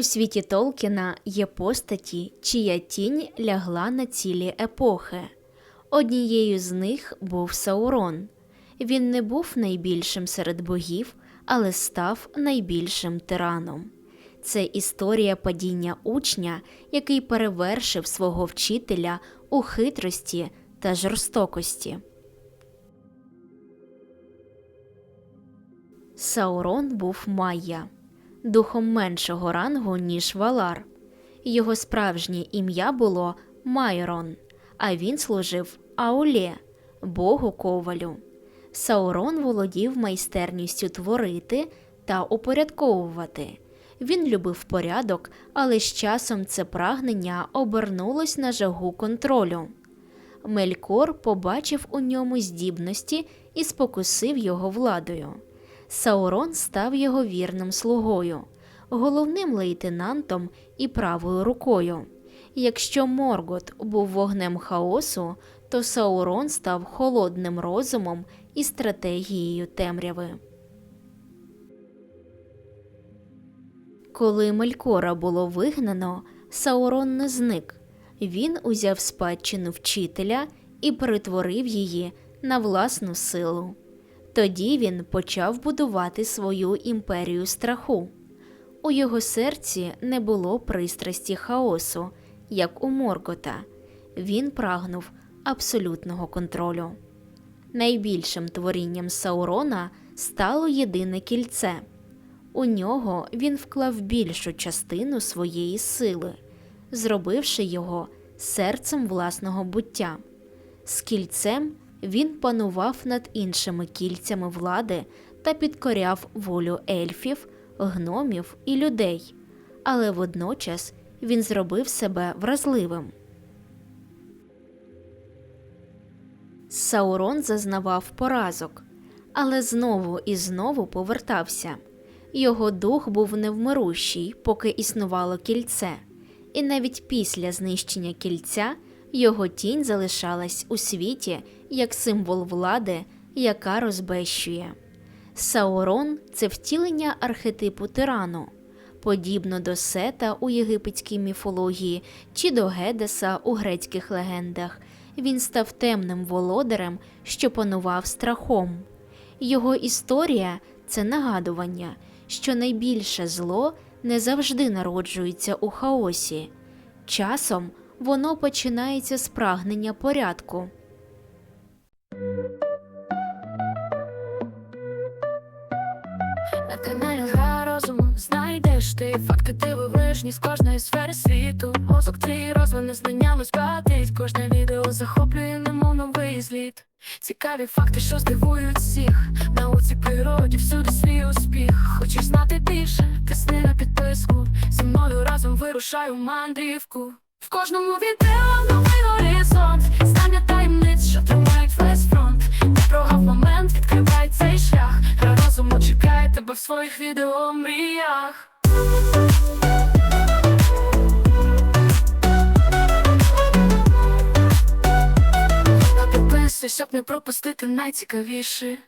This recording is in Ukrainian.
У світі Толкіна є постаті, чия тінь лягла на цілі епохи. Однією з них був Саурон. Він не був найбільшим серед богів, але став найбільшим тираном. Це історія падіння учня, який перевершив свого вчителя у хитрості та жорстокості. Саурон був Майя, духом меншого рангу, ніж Валар. Його справжнє ім'я було Майрон, а він служив Аулє, богу ковалю. Саурон володів майстерністю творити та упорядковувати. Він любив порядок, але з часом це прагнення обернулось на жагу контролю. Мелькор побачив у ньому здібності і спокусив його владою. Саурон став його вірним слугою, головним лейтенантом і правою рукою. Якщо Моргот був вогнем хаосу, то Саурон став холодним розумом і стратегією темряви. Коли Мелькора було вигнано, Саурон не зник. Він узяв спадщину вчителя і перетворив її на власну силу. Тоді він почав будувати свою імперію страху. У його серці не було пристрасті хаосу, як у Моргота. Він прагнув абсолютного контролю. Найбільшим творінням Саурона стало єдине кільце. У нього він вклав більшу частину своєї сили, зробивши його серцем власного буття. З кільцем він панував над іншими кільцями влади та підкоряв волю ельфів, гномів і людей, але водночас він зробив себе вразливим. Саурон зазнавав поразок, але знову і знову повертався. Його дух був невмирущий, поки існувало кільце, і навіть після знищення кільця його тінь залишалась у світі як символ влади, яка розбещує. Саурон це втілення архетипу тирану, подібно до Сета у єгипетській міфології чи до Гедеса у грецьких легендах. Він став темним володарем, що панував страхом. Його історія це нагадування, що найбільше зло не завжди народжується у хаосі. Часом воно починається з прагнення порядку. На каналі Гра розуму знайдеш ти факти ти дивовижні з кожної сфери світу. Мозок твій розвини знаннями спатить. Кожне відео захоплює, немов новий зліт. Цікаві факти, що здивують всіх. Науці природі всюди свій успіх. Хочеш знати більше? Тисни на підписку. Зі мною разом вирушаю мандрівку. Кожному відео новий горизонт. Знання таємниць, що тримають весь фронт. Не прогав момент, відкривай цей шлях. Гра розуму чекає тебе в своїх відео мріях. Підписуй, щоб не пропустити найцікавіше.